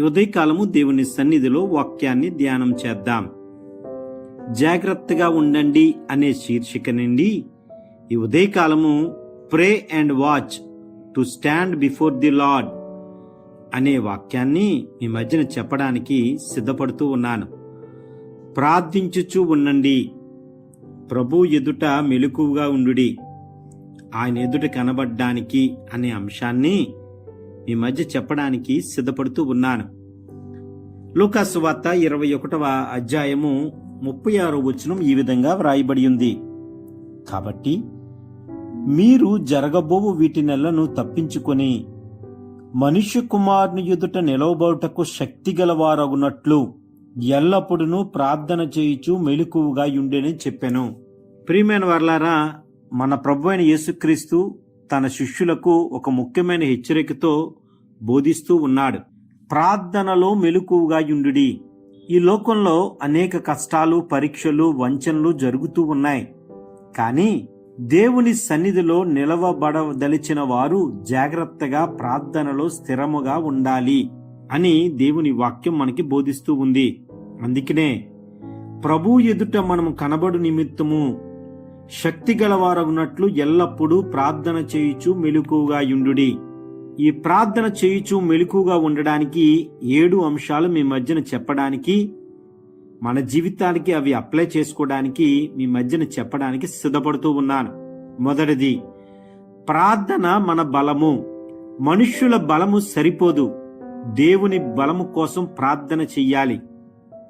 ఉదయకాలము దేవుని సన్నిధిలో వాక్యాన్ని ధ్యానం చేద్దాం. జాగ్రత్తగా ఉండండి అనే శీర్షిక నుండి ఈ ఉదయకాలము pray and watch to stand before the lord అనే వాక్యాన్ని మీ మధ్యన చెప్పడానికి సిద్ధపడుతూ ఉన్నాను. ప్రార్థించుచు ఉండండి. ప్రభు ఎదుట మెలకువగా ఉండుడి. ఆయన ఎదుట కనబడ్డానికి అనే అంశాన్ని మీ మధ్య చెప్పడానికి సిద్ధపడుతూ ఉన్నాను. లూకాసు వార్త ఇరవై ఒకటవ అధ్యాయము ముప్పై ఆరో వచనం ఈ విధంగా వ్రాయబడి ఉంది. కాబట్టి మీరు జరగబోవు వీటి నెలను తప్పించుకొని మనుష్య కుమారుని ఎదుట నిలవబడుటకు శక్తి గలవారగునట్లు ఎల్లప్పుడూ ప్రార్థన చేయుచు మెలకువగా ఉండేనని చెప్పాను. ప్రియమైన వర్లారా మన ప్రభు అయిన యేసుక్రీస్తు తన శిష్యులకు ఒక ముఖ్యమైన హెచ్చరికతో బోధిస్తూ ఉన్నాడు. ప్రార్థనలో మెలకువగా ఉండుడి ఈ లోకంలో అనేక కష్టాలు పరీక్షలు వంచనలు జరుగుతూ ఉన్నాయి. కానీ దేవుని సన్నిధిలో నిలవబడదలిచిన వారు జాగ్రత్తగా ప్రార్థనలో స్థిరముగా ఉండాలి అని దేవుని వాక్యం మనకి బోధిస్తూ ఉంది. అందుకనే ప్రభు ఎదుట మనం కనబడు నిమిత్తము శక్తి గలవారగునట్లు ఎల్లప్పుడూ ప్రార్థన చేయుచు మెలుకుగా యుండుడి. ఈ ప్రార్థన చేయుచు మెలుకుగా ఉండడానికి ఏడు అంశాలు మీ మధ్యన చెప్పడానికి మన జీవితానికి అవి అప్లై చేసుకోవడానికి మీ మధ్యన చెప్పడానికి సిద్ధపడుతూ ఉన్నాను. మొదటిది ప్రార్థన మన బలము. మనుష్యుల బలము సరిపోదు. దేవుని బలము కోసం ప్రార్థన చెయ్యాలి.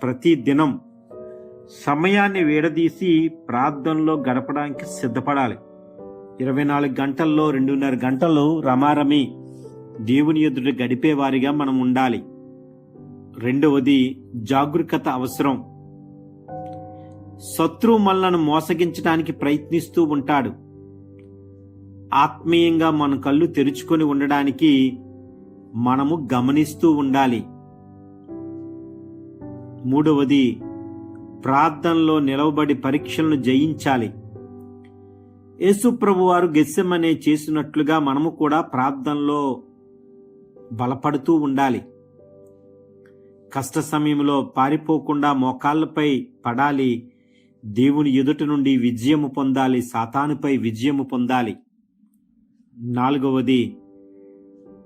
ప్రతి దినం సమయాన్ని వేడదీసి ప్రార్థనలో గడపడానికి సిద్ధపడాలి. ఇరవై నాలుగు గంటల్లో రెండున్నర గంటలు రమారమి దేవుని ఎదుట గడిపేవారిగా మనం ఉండాలి. రెండవది జాగరూకత అవసరం. శత్రువు మనలను మోసగించడానికి ప్రయత్నిస్తూ ఉంటాడు. ఆత్మీయంగా మన కళ్ళు తెరుచుకొని ఉండడానికి మనము గమనిస్తూ ఉండాలి. మూడవది ప్రార్థనలో నిలవబడి పరీక్షలను జయించాలి. యేసుప్రభు వారు గెస్సెమనే చేసినట్లుగా మనము కూడా ప్రార్థనలో బలపడుతూ ఉండాలి. కష్ట సమయంలో పారిపోకుండా మోకాళ్ళపై పడాలి. దేవుని ఎదుట నుండి విజయము పొందాలి. సాతానుపై విజయము పొందాలి. నాలుగవది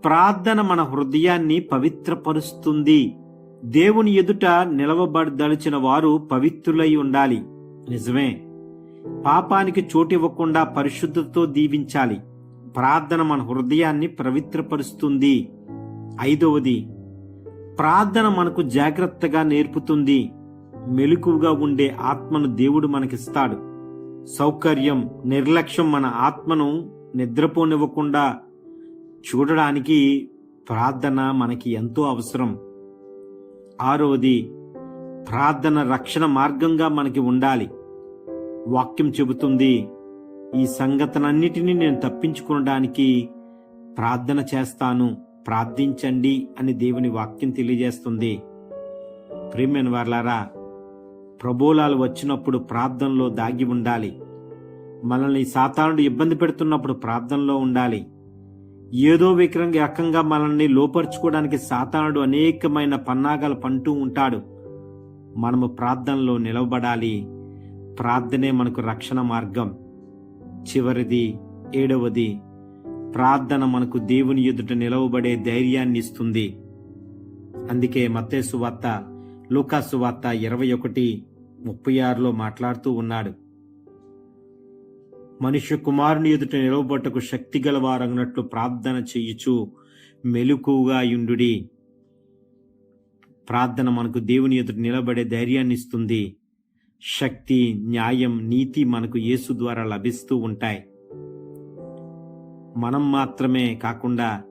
ప్రార్థన మన హృదయాన్ని పవిత్రపరుస్తుంది. దేవుని ఎదుట నిలవబడదలిచిన వారు పవిత్రులై ఉండాలి. నిజమే. పాపానికి చోటివ్వకుండా పరిశుద్ధతతో దీవించాలి. ప్రార్థన మన హృదయాన్ని పవిత్రపరుస్తుంది. ఐదవది ప్రార్థన మనకు జాగ్రత్తగా నేర్పుతుంది. మెలకువగా ఉండే ఆత్మను దేవుడు మనకిస్తాడు. సౌకర్యం నిర్లక్ష్యం మన ఆత్మను నిద్రపోనివ్వకుండా చూడడానికి ప్రార్థన మనకి ఎంతో అవసరం. ఆరవది ప్రార్థన రక్షణ మార్గంగా మనకి ఉండాలి. వాక్యం చెబుతుంది ఈ సంగతనన్నిటినీ నేను తప్పించుకోవడానికి ప్రార్థన చేస్తాను ప్రార్థించండి అని దేవుని వాక్యం తెలియజేస్తుంది. ప్రేమైన వార్లారా ప్రబోలాలు వచ్చినప్పుడు ప్రార్థనలో దాగి ఉండాలి. మనల్ని సాతానుడు ఇబ్బంది పెడుతున్నప్పుడు ప్రార్థనలో ఉండాలి. ఏదో విక్రంగా రకంగా మనల్ని లోపరుచుకోవడానికి సాతానుడు అనేకమైన పన్నాగాలు పంటూ ఉంటాడు. మనము ప్రార్థనలో నిలవబడాలి. ప్రార్థనే మనకు రక్షణ మార్గం. చివరిది ఏడవది ప్రార్థన మనకు దేవుని ఎదుట నిలవబడే ధైర్యాన్ని ఇస్తుంది. అందుకే మత్తేసు వార్త లూకాసు వార్త ఇరవై ఒకటి ముప్పై ఆరులో మాట్లాడుతూ ఉన్నాడు. మనుష్య కుమారుని ఎదుట నిలవబట్టకు శక్తి గలవారగినట్లు ప్రార్థన చేయుచు మెలుకుగా యుండుడి. ప్రార్థన మనకు దేవుని ఎదుట నిలబడే ధైర్యాన్ని ఇస్తుంది శక్తి న్యాయం నీతి మనకు యేసు ద్వారా లభిస్తూ ఉంటాయి. మనం మాత్రమే కాకుండా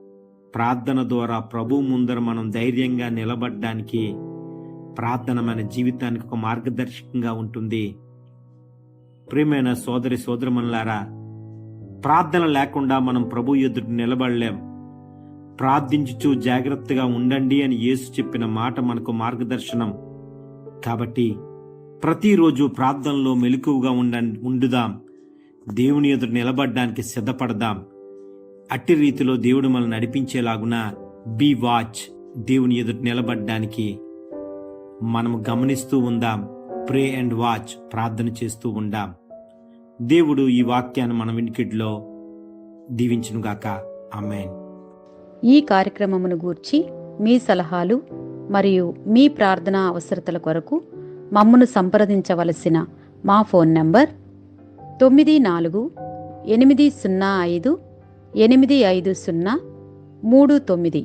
ప్రార్థన ద్వారా ప్రభు ముందర మనం ధైర్యంగా నిలబడ్డానికి ప్రార్థన మన జీవితానికి ఒక మార్గదర్శకంగా ఉంటుంది. ప్రియమైన సోదరి సోదరమనులారా ప్రార్థన లేకుండా మనం ప్రభు ఎదుటి నిలబడలేం. ప్రార్థించుచు జాగ్రత్తగా ఉండండి అని యేసు చెప్పిన మాట మనకు మార్గదర్శనం. కాబట్టి ప్రతిరోజు ప్రార్థనలో మెలకువగా ఉండ ఉండుదాం. దేవుని ఎదురు నిలబడడానికి సిద్ధపడదాం. అట్టి రీతిలో దేవుడు మనల్ని నడిపించేలాగున బీ వాచ్ దేవుని ఎదురు నిలబడడానికి మనము గమనిస్తూ ఉందాం. ప్రే అండ్ వాచ్ ప్రార్థన చేస్తూ ఉందాం దేవుడు ఈ వాక్యాన్ని మన వినికిడిలో దీవించునుగాక అమ్మేన్ ఈ కార్యక్రమమును గూర్చి మీ సలహాలు మరియు మీ ప్రార్థనా అవసరతల కొరకు మమ్మను సంప్రదించవలసిన మా ఫోన్ నంబర్ తొమ్మిది నాలుగు ఎనిమిది సున్నా ఐదు ఎనిమిది ఐదు సున్నా మూడు తొమ్మిది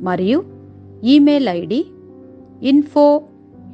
మరియు email ID info